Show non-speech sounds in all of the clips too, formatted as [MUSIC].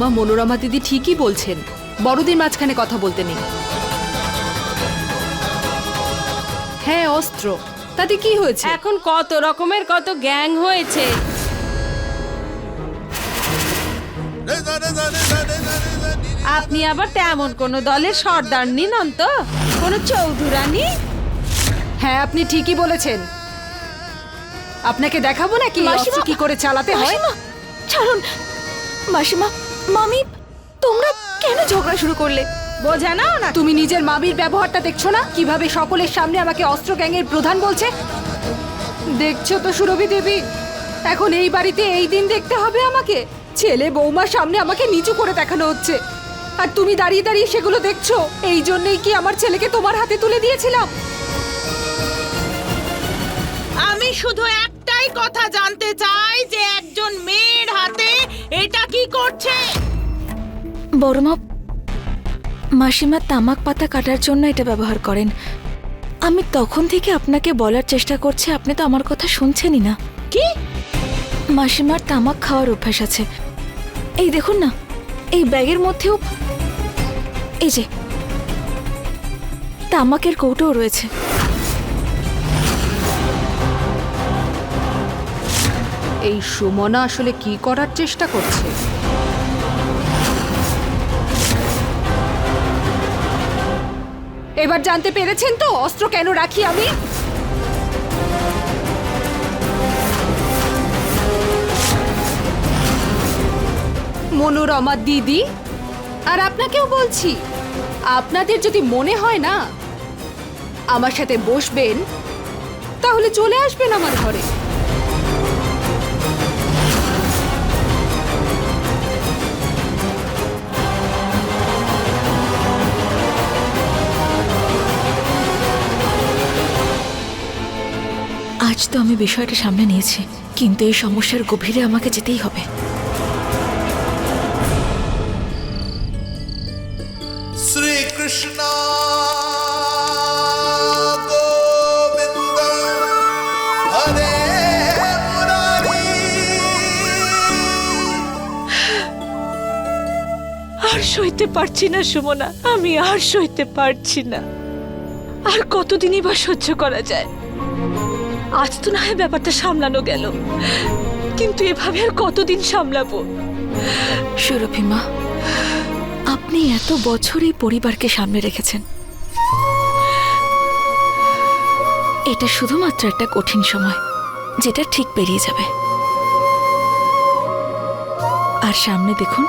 বৌমা মনোরমা দিদি ঠিকই বলছেন। বড়দের মাঝখানে কথা বলতে নেই। হ্যাঁ অস্ত্র। তাতে কি হয়েছে? এখন কত রকমের কত গ্যাং হয়েছে। আপনি আবার তেমন কোন দলের সর্দার নিনন তো কোন চৌধুরানী? হ্যাঁ আপনি ঠিকই বলেছেন। আপনাকে দেখাবো নাকি? অস্ত্র কি করে চালাতে হয়? ছাড়ুন। মাসিমা মামি, তোমরা কেন ঝগড়া শুরু করলে? বোঝা নাও না। তুমি নিজের মামির ব্যবহারটা দেখছ না? কীভাবে সকলের সামনে আমাকে অস্ত্র গ্যাংয়ের প্রধান বলছে? দেখছ তো, সুরভি দেবী। এখন এই বাড়িতে এই দিন দেখতে হবে আমাকে। ছেলে বৌমার সামনে আমাকে নিচু করে দেখানো হচ্ছে। আর তুমি দাঁড়িয়ে দাঁড়িয়ে সেগুলো দেখছ? এই জন্যই কি আমার ছেলেকে তোমার হাতে তুলে দিয়েছিলাম? আমি শুধু একটাই কথা জানতে চাই যে একজন মেয়ের হাতে এটা কি করছে? বড় মা মাসিমা তামাক পাতা কাটার জন্য এটা ব্যবহার করেন। আমি তখন থেকে আপনাকে বলার চেষ্টা করছি আপনি তো আমার কথা শুনছেনই না। কি? মাসিমার তামাক খাওয়ার অভ্যাস আছে। এই দেখুন না এই ব্যাগের মধ্যেও এই যে তামাকের কৌটোও রয়েছে। এই সুমনা আসলে কি করার চেষ্টা করছে? এবার জানতে পেরেছেন তো অস্ত্র কেন রাখি আমি? মনোরমা দিদি, আর আপনাকেও বলছি, আপনাদের যদি মনে হয় না, আমার সাথে বসবেন, তাহলে চলে আসবেন আমার ঘরে। আজ তো আমি বিষয়টা সামনে নিয়েছি কিন্তু এই সমস্যার গভীরে আমাকে যেতেই হবে। শ্রী কৃষ্ণ গোবিন্দ হরে মুরারি। আর সইতে পারছি না সুমনা। আমি আর সইতে পারছি না। আর কতদিনই বা সহ্য করা যায়? আজ তো না হয় ব্যাপারটা সামলানো গেল। কিন্তু এভাবে আর কতদিন সামলাবো? সুরভি মা আপনি এত বছর এই পরিবারকে সামনে রেখেছেন। এটা শুধুমাত্র একটা কঠিন সময়, যেটা ঠিক পেরিয়ে যাবে। আর সামনে দেখুন,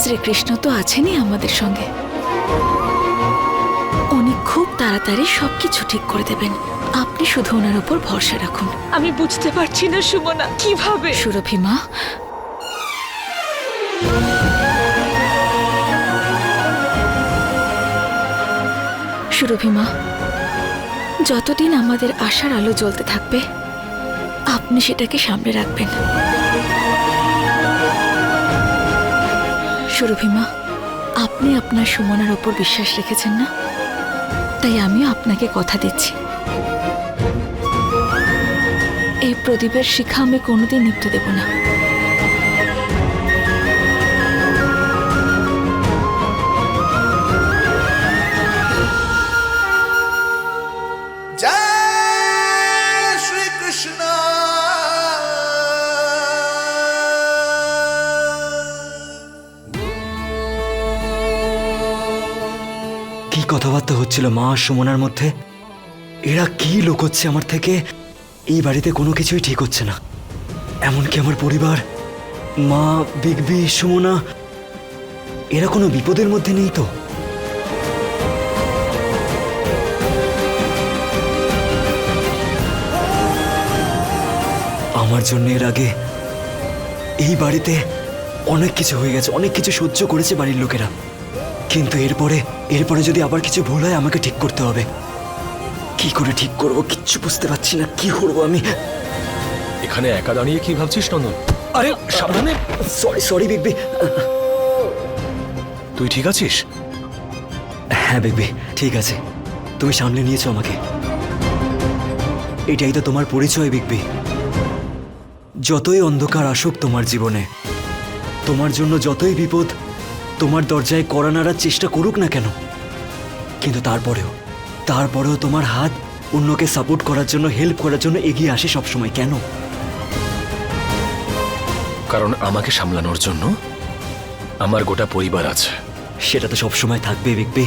শ্রীকৃষ্ণ তো আছেনই আমাদের সঙ্গে। উনি খুব তাড়াতাড়ি সবকিছু ঠিক করে দেবেন। আপনি শুধু ওনার উপর ভরসা রাখুন। আমি বুঝতে পারছি না সুমনা কীভাবে? সুরভি মা। সুরভি মা যতদিন আমাদের আশার আলো জ্বলতে থাকবে আপনি সেটাকে সামনে রাখবেন। সুরভি মা আপনি আপনার সুমনার ওপর বিশ্বাস রেখেছেন না? তাই আমিও আপনাকে কথা দিচ্ছি। প্রদীপের শিখা আমি কোনোদিন নিপতে দেব না। কথাবার্তা হচ্ছিল মা সুমনার মধ্যে? এরা কি লুকোচ্ছে আমার থেকে? এই বাড়িতে কোনো কিছুই ঠিক হচ্ছে না। এমনকি আমার পরিবার, মা বিগবি সুমনা, এরা কোনো বিপদের মধ্যে নেই তো? আমার জন্য এর আগে এই বাড়িতে অনেক কিছু হয়ে গেছে, অনেক কিছু সহ্য করেছে বাড়ির লোকেরা। কিন্তু এরপরে এরপরে যদি আবার কিছু ভুল হয়, আমাকে ঠিক করতে হবে। কি করে ঠিক করব? কিচ্ছু বুঝতে পারছি না। কি করব আমি? এখানে একা দাঁড়িয়ে কি ভাবছিস নন্দন? আরে সাবধানে। সরি সরি বিগবি তুই ঠিক আছিস? হ্যাঁ বিগবি ঠিক আছে। তুমি সামলে নিয়েছো আমাকে। এটাই তো তোমার পরিচয় বিগবি যতই অন্ধকার আসুক তোমার জীবনে তোমার জন্য যতই বিপদ তোমার দরজায় কড়া নাড়ার চেষ্টা করুক না কেন কিন্তু তারপরেও তারপরেও তোমার হাত অন্যকে সাপোর্ট করার জন্য হেল্প করার জন্য এগিয়ে আসে সবসময়। কেন? কারণ আমাকে সামলানোর জন্য আমার গোটা পরিবার আছে। সেটা তো সবসময় থাকবে বিগবি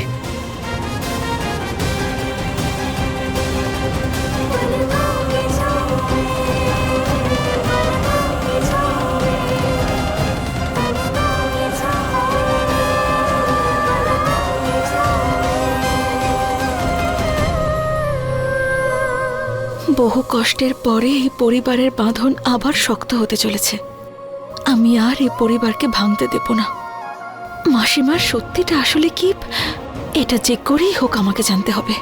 কষ্টের পরে এই পরিবারের বাঁধন আবার শক্ত হতে চলেছে। আমি আর এই পরিবারকে ভাঙতে দেব না। মাসিমার সত্যিটা আসলে কি? এটা যে করেই হোক আমাকে জানতে হবে।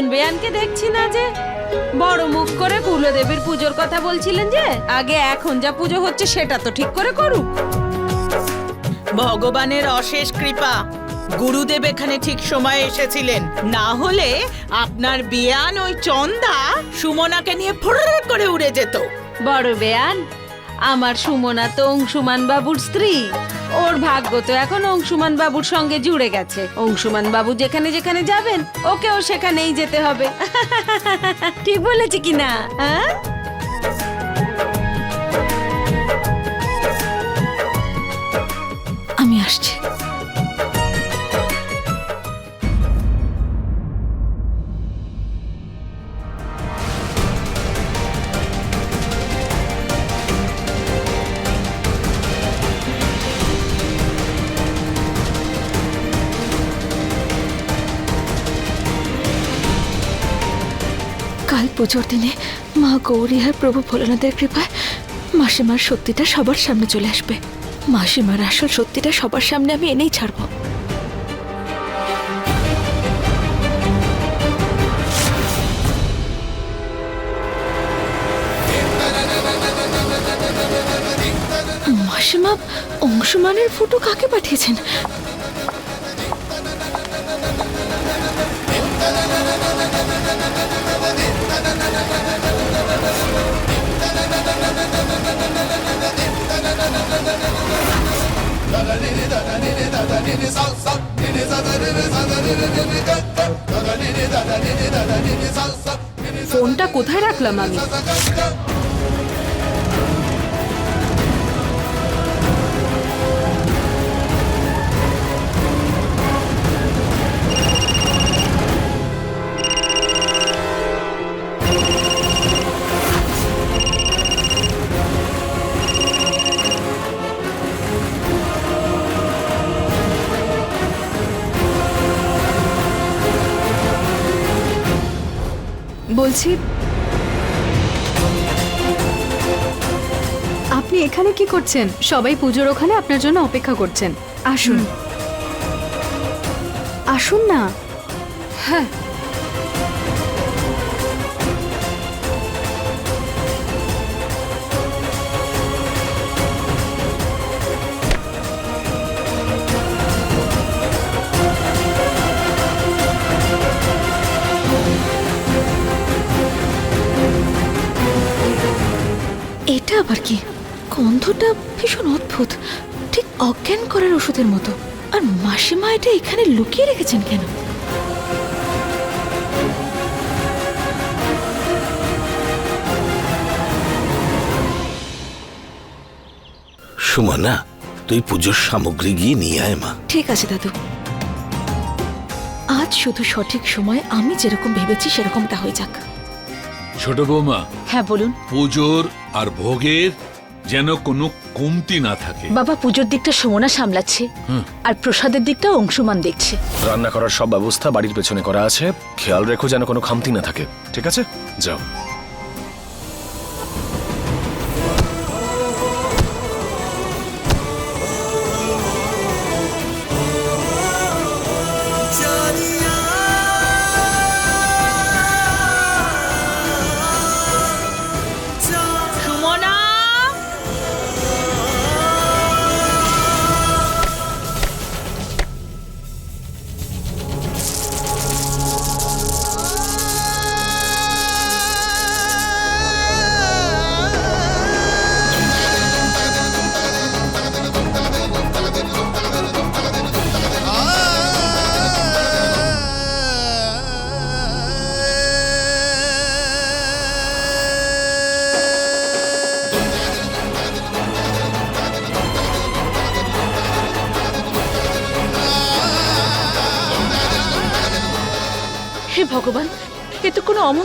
নতুন বেয়ানকে দেখছি না যে। বড় মুখ করে কুলদেবীর পুজোর কথা বলছিলেন যে আগে এখন যা পুজো হচ্ছে সেটা তো ঠিক করে করুক। ভগবানের অশেষ কৃপা। গুরুদেব এখানে ঠিক সময়ে এসেছিলেন। না হলে আপনার বিয়ান ওই চন্দা সুমনাকে নিয়ে ফুর করে উড়ে যেত। বড় বেয়ান আমার সুমনা তো অংশুমান বাবুর স্ত্রী। ওর ভাগ্য তো এখন অংশুমান বাবুর সঙ্গে জুড়ে গেছে। অংশুমান বাবু যেখানে যেখানে যাবেন, ওকেও সেখানেই যেতে হবে। [LAUGHS] ঠিক বলেছি কিনা হ্যাঁ? আমি আসছি। পুজোর দিনে মা গৌরী আর প্রভু ভোলানাথের কৃপায় মাসিমার সত্যিটা সবার সামনে চলে আসবে। মাসিমার আসল সত্যিটা সবার সামনে আমি এনেই ছাড়বো। মাসিমা, অংশমানের ফটো কাকে পাঠিয়েছেন? ফোনটা কোথায় রাখলাম আমি? বলছি আপনি এখানে কি করছেন? সবাই পুজোর ওখানে আপনার জন্য অপেক্ষা করছেন। আসুন। আসুন না। হ্যাঁ। এটা আবার কি? গন্ধটা ভীষণ অদ্ভুত। ঠিক অজ্ঞান করার ওষুধের মতো। আর মাসিমা এটা এখানে লুকিয়ে রেখেছেন কেন? সুমনা তুই পুজোর সামগ্রী গিয়ে নিয়ে আয় মা। ঠিক আছে দাদু। আজ শুধু সঠিক সময় আমি যেরকম ভেবেছি সেরকমটা হয়ে যাক। ছোট বৌমা হ্যাঁ বলুন। পুজোর আর ভোগের যেন কোনো কমতি না থাকে। বাবা পুজোর দিকটা সুমনা সামলাচ্ছে আর প্রসাদের দিকটা অংশুমান দেখছে। রান্না করার সব ব্যবস্থা বাড়ির পেছনে করা আছে। খেয়াল রেখো যেন কোনো খামতি না থাকে। ঠিক আছে? যাও।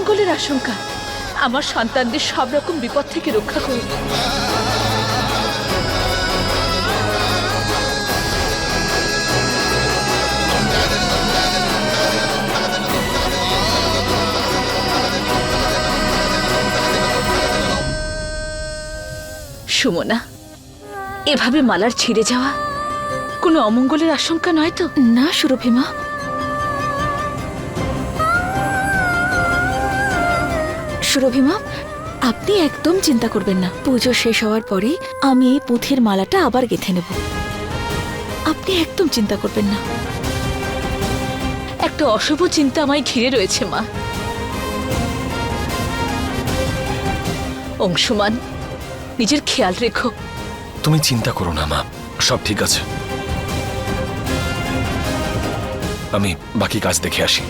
অমঙ্গলের আশঙ্কা। আমার সন্তানদের সব রকম বিপদ থেকে রক্ষা করুন। সুমনা, এভাবে মালার ছিঁড়ে যাওয়া কোনো অমঙ্গলের আশঙ্কা নয় তো? না সুরভিমা সুরভিমা আপনি একদম চিন্তা করবেন না। পুজো শেষ হওয়ার পরে আমি এই পুঁথির মালাটা আবার গেঁথে নেব। আপনি একদম চিন্তা করবেন না। একটা অশুভ চিন্তা আমায় ঘিরে রয়েছে, মা। অংশুমান, নিজের খেয়াল রেখো। তুমি চিন্তা করো না, মা। সব ঠিক আছে। আমি বাকি কাজ দেখে আসি।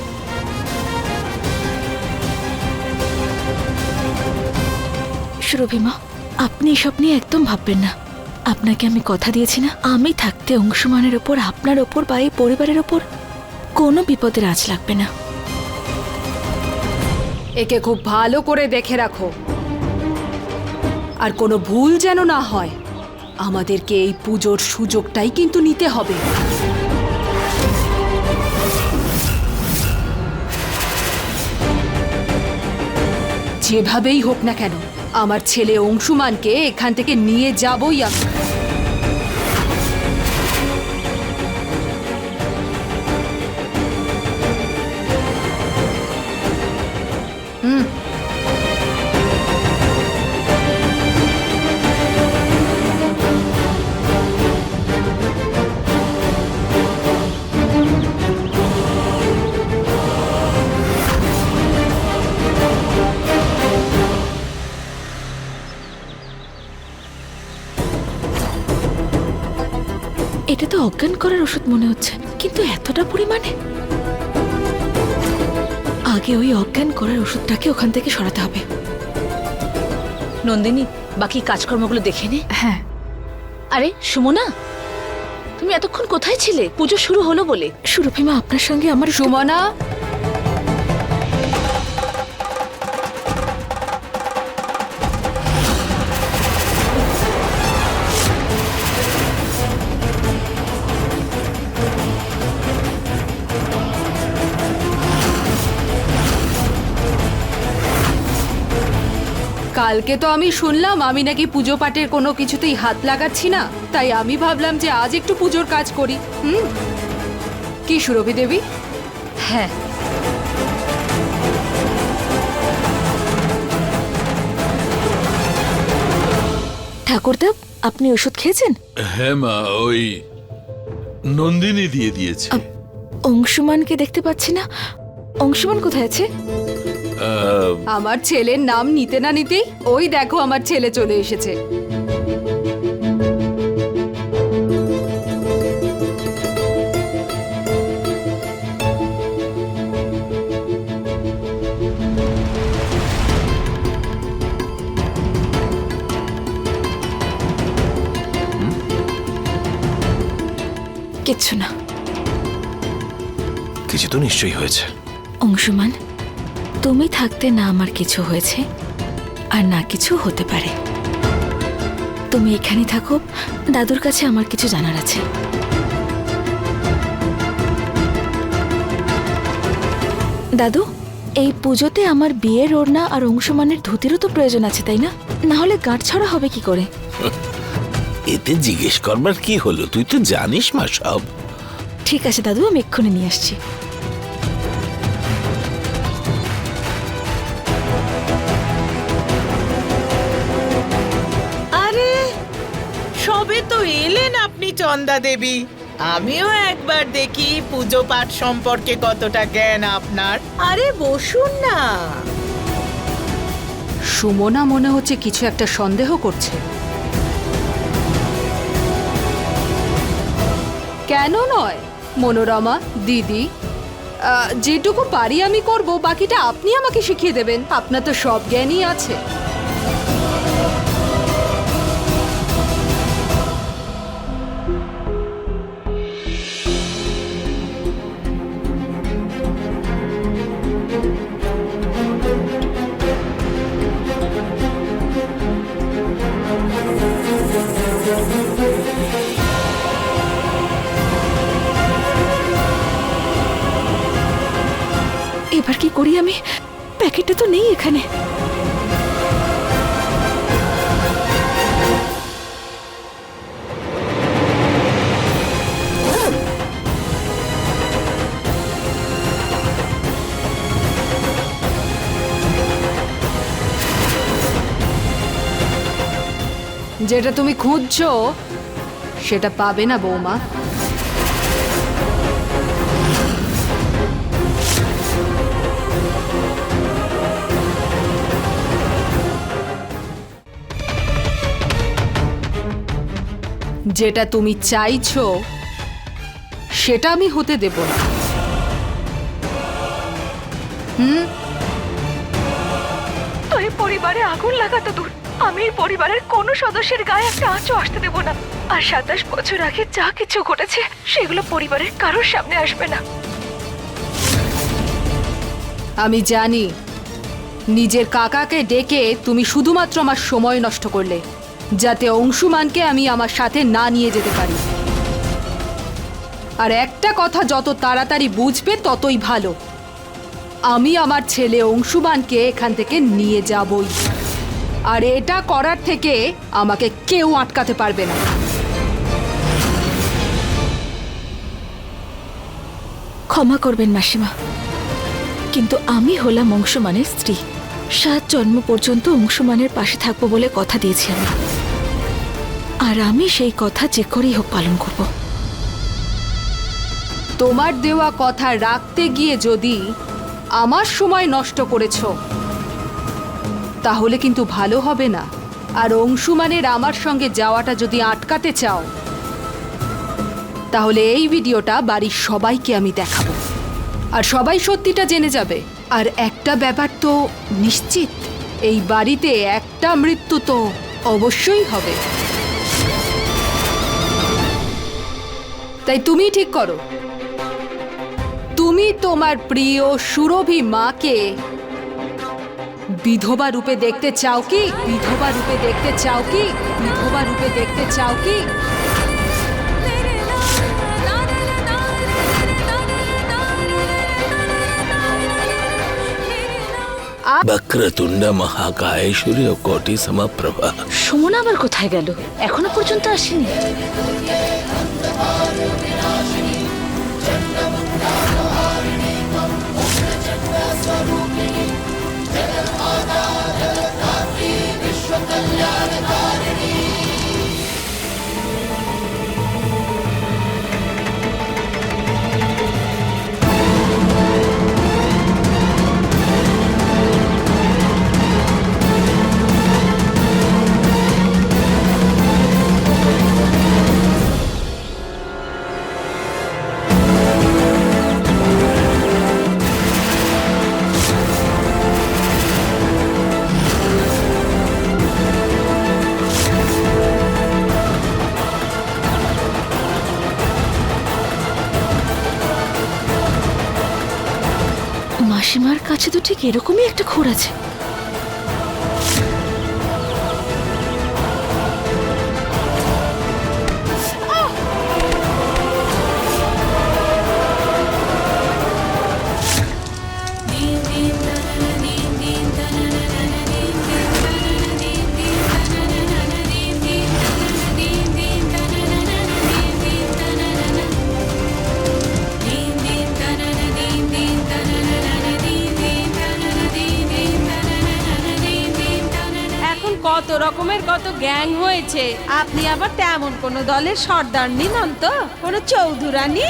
সুরভিমা আপনি এসব নিয়ে একদম ভাববেন না। আপনাকে আমি কথা দিয়েছি না, আমি থাকতে অংশমানের ওপর, আপনার ওপর বা এই পরিবারের ওপর কোনো বিপদের আঁচ লাগবে না। একে খুব ভালো করে দেখে রাখো। আর কোনো ভুল যেন না হয়, আমাদেরকে এই পুজোর সুযোগটাই কিন্তু নিতে হবে। যেভাবেই হোক না কেন আমার ছেলে অংশুমানকে এখান থেকে নিয়ে যাবই আমি। এটা তো অজ্ঞান করার ওষুধ মনে হচ্ছে কিন্তু এতটা পরিমাণে? আগে ওই অজ্ঞান করার ওষুধটাকে ওখান থেকে সরাতে হবে। নন্দিনী বাকি কাজকর্মগুলো দেখে নে। হ্যাঁ। আরে সুমনা তুমি এতক্ষণ কোথায় ছিলে? পুজো শুরু হলো বলে। সুরভিমা আপনার সঙ্গে আমার সুমনা! কালকে তো আমি শুনলাম আমি নাকি পুজো পাঠের কোনো কিছুতেই হাত লাগাচ্ছি না। তাই আমি ভাবলাম যে আজ একটু পুজোর কাজ করি। হুম? কি সুরভি দেবী? হ্যাঁ। ঠাকুরদেব আপনি ওষুধ খেয়েছেন? হ্যাঁ মা ওই নন্দিনী দিয়ে দিয়েছে। অংশুমানকে দেখতে পাচ্ছি না। অংশুমান কোথায় আছে? আমার ছেলের নাম নিতে না নিতেই ওই দেখো আমার ছেলে চলে এসেছে। কিচ্ছু না। কিছু তো নিশ্চয়ই হয়েছে। অংশুমান তুমি থাকতে না আমার কিছু হয়েছে আর না কিছু হতে পারে। তুমি এখানে থাকো দাদুর কাছে আমার কিছু জানার আছে। দাদু এই পুজোতে আমার বিয়ের ওড়না আর অংশমানের ধুতিরও তো প্রয়োজন আছে তাই না? না হলে গাঁট ছড়া হবে কি করে? [LAUGHS] এতে জিজ্ঞেস করবার কি হলো? তুই তো জানিস মা সব। ঠিক আছে দাদু আমি এক্ষুনি নিয়ে আসছি। সবে তো এলেন আপনি চন্দা দেবী। আমিও একবার দেখি পুজো পাঠ সম্পর্কে কতটা জ্ঞান আপনার। আরে বসুন না। সুমনা মনে হচ্ছে কিছু একটা সন্দেহ করছে। কেন নয় মনোরমা দিদি? আহ, যেটুকু পারি আমি করব বাকিটা আপনি আমাকে শিখিয়ে দেবেন। আপনার তো সব জ্ঞানই আছে। যেটা তুমি খুঁজছো, সেটা পাবে না বৌমা। যেটা তুমি চাইছো, সেটা আমি হতে দেব না। এই পরিবারে আগুন লাগাতো দূর। আমি পরিবারের কোনো সদস্যের গায়ে একটা আঁচও আসতে দেব না। আর সাতাশ বছর আগে যা কিছু ঘটেছে, সেগুলো পরিবারের কারোর সামনে আসবে না। আমি জানি, নিজের কাকাকে ডেকে তুমি শুধুমাত্র আমার সময় নষ্ট করলে, যাতে অংশুমানকে আমি আমার সাথে না নিয়ে যেতে পারি। আর একটা কথা যত তাড়াতাড়ি বুঝবে, ততই ভালো। আমি আমার ছেলে অংশুমানকে এখান থেকে নিয়ে যাবই। আর এটা করার থেকে আমাকে কেউ আটকাতে পারবে না। ক্ষমা করবেন মাসিমা। কিন্তু আমি হলাম অংশমানের স্ত্রী। সাত জন্ম পর্যন্ত অংশমানের পাশে থাকব বলে কথা দিয়েছি আমি। আর আমি সেই কথা যে করেই হোক পালন করব। তোমার দেওয়া কথা রাখতে গিয়ে যদি আমার সময় নষ্ট করেছ তাহলে কিন্তু ভালো হবে না। আর অংশুমানের আমার সঙ্গে যাওয়াটা যদি আটকাতে চাও, তাহলে এই ভিডিওটা বাড়ির সবাইকে আমি দেখাবো। আর সবাই সত্যিটা জেনে যাবে। আর একটা ব্যাপার তো নিশ্চিত, এই বাড়িতে একটা মৃত্যু তো অবশ্যই হবে। তাই তুমি ঠিক করো। তুমি তোমার প্রিয় সুরভি মাকে বিধবা রূপে দেখতে চাও কি? বিধবা রূপে দেখতে চাও কি? বিধবা রূপে দেখতে চাও কি? বক্রতুণ্ড মহাকায় সূর্য কোটি সমপ্রভা। সুমনা আবার কোথায় গেল? এখনও পর্যন্ত আসেনি। মাসিমার এরকমই একটা খোর আছে। গ্যাং হয়েছে। আপনি আবার তেমন কোনো দলের সর্দারনি নন তো কোনো চৌধুরানী?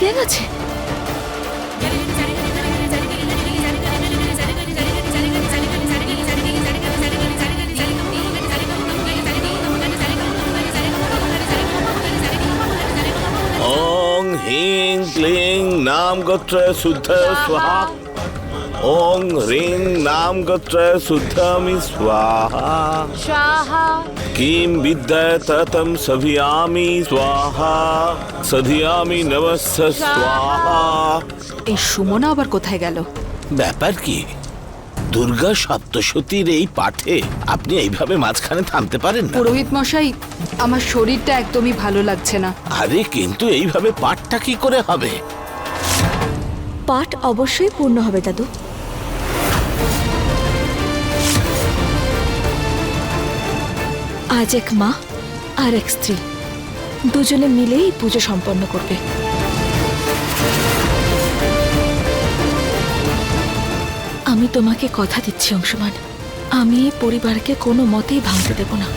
গ্যাং আছে। হিং ক্লিং নাম গোত্র শুদ্ধ স্বাহা ওং হ্রিং নাম গোত্র শুদ্ধামি স্বাহা সাহা কিম বিদ্যায় ততম সভিয়ামি স্বাহা সধিয়ামি নমস্য স্বাহা এই সুমনা আবার কোথায় গেল? ব্যাপার কি? দুর্গা সপ্তশতীর এই পাঠে আপনি এইভাবে মাঝখানে থামতে পারেন না। পুরোহিত মশাই আমার শরীরটা একদমই ভালো লাগছে না। আরে কিন্তু এইভাবে পাঠটা কি করে হবে? পাঠ অবশ্যই পূর্ণ হবে দাদু। আজ এক মা আর এক স্ত্রী। দুজনে মিলেই পুজো সম্পন্ন করবে। আমি তোমাকে কথা দিচ্ছি, অংশমান। আমি এই পরিবারকে কোনো মতেই ভাঙতে দেব না।